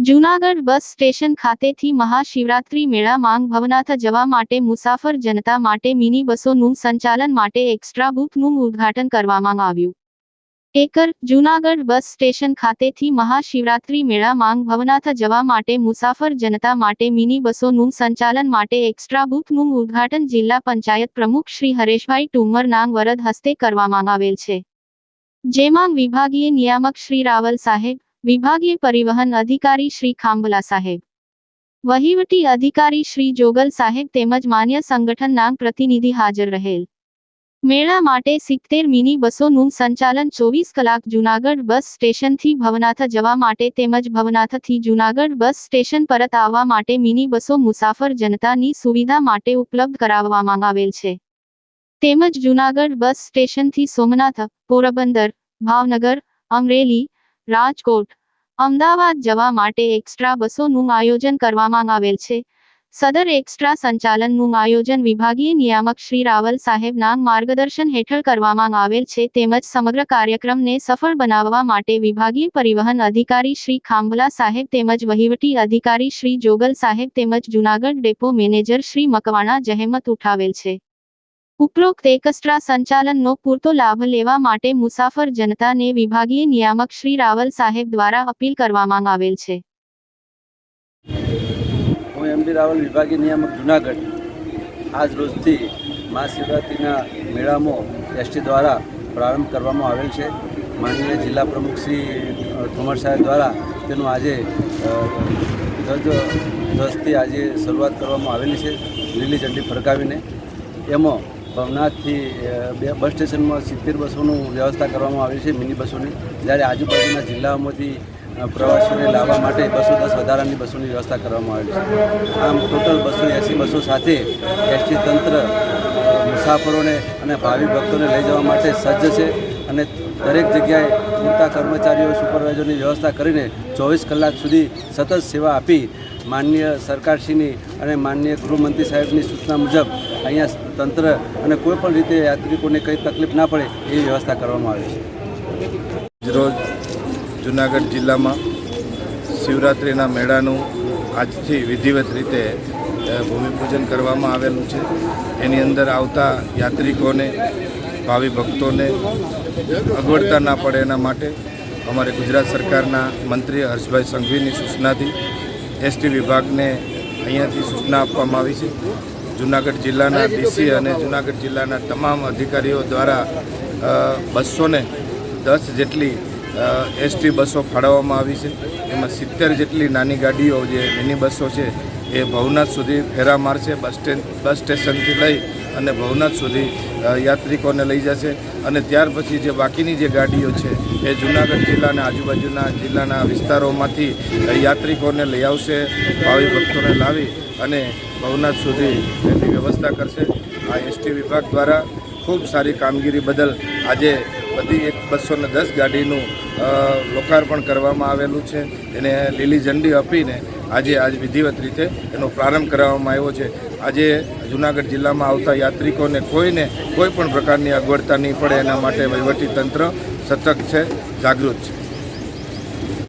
Junagadh bus station ખાતેથી મહાશિવરાત્રી મેળા માંગ ભવનાથ જવા માટે મુસાફર જનતા માટે મિની બસોનું સંચાલન માટે એક્સ્ટ્રા બુકનું ઉદ્ઘાટન કરવામાં આવ્યું. એકર, જૂનાગઢ બસ સ્ટેશન ખાતેથી મહાશિવરાત્રી મેળા માંગ ભવનાથ જવા માટે મુસાફર જનતા માટે મિની બસોનું સંચાલન માટે એક્સ્ટ્રા બૂથનું ઉદ્ઘાટન જિલ્લા પંચાયત પ્રમુખ શ્રી હરેશભાઈ ટુમર નાંગ વરદ હસ્તે કરવામાં આવેલ છે. જેમાં વિભાગીય નિયામક શ્રી રાવલ સાહેબ વિભાગીય પરિવહન અધિકારી શ્રી ખાંભલા સાહેબ વહીવટી અધિકારી શ્રી જોગલ સાહેબ તેમજ માન્ય સંગઠનના પ્રતિનિધિ હાજર રહેલ. મેળા માટે સિત્તેર મિની બસોનું સંચાલન ચોવીસ કલાક જૂનાગઢ બસ સ્ટેશનથી ભવનાથ જવા માટે તેમજ ભવનાથથી જૂનાગઢ બસ સ્ટેશન પરત આવવા માટે મિની બસો મુસાફર જનતાની સુવિધા માટે ઉપલબ્ધ કરાવવામાં આવેલ છે. તેમજ જૂનાગઢ બસ સ્ટેશનથી સોમનાથ, પોરબંદર, ભાવનગર, અમરેલી રાજકોટ, અમદાવાદ જવા માટે એક્સ્ટ્રા બસોનું આયોજન કરવામાં આવેલ છે. સદર એક્સ્ટ્રા સંચાલનનું આયોજન વિભાગીય નિયામક શ્રી રાવલ સાહેબના માર્ગદર્શન હેઠળ કરવામાં આવેલ છે. તેમજ સમગ્ર કાર્યક્રમને સફળ બનાવવા માટે વિભાગીય પરિવહન અધિકારી શ્રી ખાંભલા સાહેબ તેમજ વહીવટી અધિકારી શ્રી જોગલ સાહેબ તેમજ જૂનાગઢ ડેપો મેનેજર શ્રી મકવાણા જહેમત ઉઠાવેલ છે. ઉપરોક્ત એકસ્ટ્રા સંચાલનનો પૂરતો લાભ લેવા માટે મુસાફર જનતાને વિભાગીય નિયામક શ્રી રાવલ સાહેબ દ્વારા અપીલ કરવામાં આવેલ છે. હું બી રાવલ, વિભાગીય નિયામક જુનાગઢ. આજ રોજથી મહાશિવરાત્રિના મેળામાં એસટી દ્વારા પ્રારંભ કરવામાં આવેલ છે. માનનીય જિલ્લા પ્રમુખ શ્રી ઠુમર સાહેબ દ્વારા તેનું આજે ધ્વજ, ધ્વજથી આજે શરૂઆત કરવામાં આવેલી છે. લીલી ઝંડી ફરકાવીને. એમાં ભવનાથથી બે બસ સ્ટેશનમાં સિત્તેર બસોનું વ્યવસ્થા કરવામાં આવી છે મિની બસોની. જ્યારે આજુબાજુના જિલ્લાઓમાંથી પ્રવાસીઓને લાવવા માટે બસો દસ વધારાની બસોની વ્યવસ્થા કરવામાં આવી છે. આમ ટોટલ બસો એંસી બસો સાથે એસટી તંત્ર મુસાફરોને અને ભાવિ ભક્તોને લઈ જવા માટે સજ્જ છે અને દરેક જગ્યાએ પૂરતા કર્મચારીઓ, સુપરવાઇઝરની વ્યવસ્થા કરીને ચોવીસ કલાક સુધી સતત સેવા આપી માનનીય સરકારશ્રીની અને માનનીય ગૃહમંત્રી સાહેબની સૂચના મુજબ અહીંયા તંત્ર અને કોઈ પણ રીતે યાત્રિકોને કંઈ તકલીફ ના પડે એવી વ્યવસ્થા કરવામાં આવી છે. રોજ જુનાગઢ જિલ્લામાં શિવરાત્રિના મેળાનું આજથી વિધિવત રીતે ભૂમિપૂજન કરવામાં આવેલું છે. એની અંદર આવતા યાત્રિકોને, ભાવિ ભક્તોને અગવડતા ના પડે એના માટે અમારે ગુજરાત સરકારના મંત્રી હર્ષભાઈ સંઘવીની સૂચનાથી એસટી વિભાગને અહીંયાથી સૂચના આપવામાં આવી છે. જુનાગઢ જિલ્લાના ડીસી અને જુનાગઢ જિલ્લાના તમામ અધિકારીઓ દ્વારા બસો ને દસ જેટલી એસટી બસો ફાળવવામાં આવી છે. એમાં સિત્તેર જેટલી નાની ગાડીઓ જે મિની બસો છે, એ ભવનાથ સુધી ફેરા મારશે બસ સ્ટેન્ડ બસ સ્ટેશનથી લઈ અને ભવનાથ સુધી યાત્રિકોને લઈ જશે. અને ત્યાર પછી જે બાકીની જે ગાડીઓ છે, એ જુનાગઢ જિલ્લાના આજુબાજુના જિલ્લાના વિસ્તારોમાંથી યાત્રિકોને લઈ આવશે, ભાવિ ભક્તોને લાવી અને ભવનાથ સુધી તેની વ્યવસ્થા કરશે. આ એસટી વિભાગ દ્વારા ખૂબ સારી કામગીરી બદલ આજે બધી એક બસો ને દસ ગાડીનું લોકાર્પણ કરવામાં આવેલું છે. એને લીલી ઝંડી આપીને આજે આજ વિધિવત રીતે એનો પ્રારંભ કરાવવામાં આવ્યો છે. આજે જુનાગઢ જિલ્લામાં આવતા યાત્રિકોને કોઈને કોઈ પણ પ્રકારની અગવડતા નહીં પડે. એના માટે વહીવટી તંત્ર સતર્ક છે, જાગૃત છે.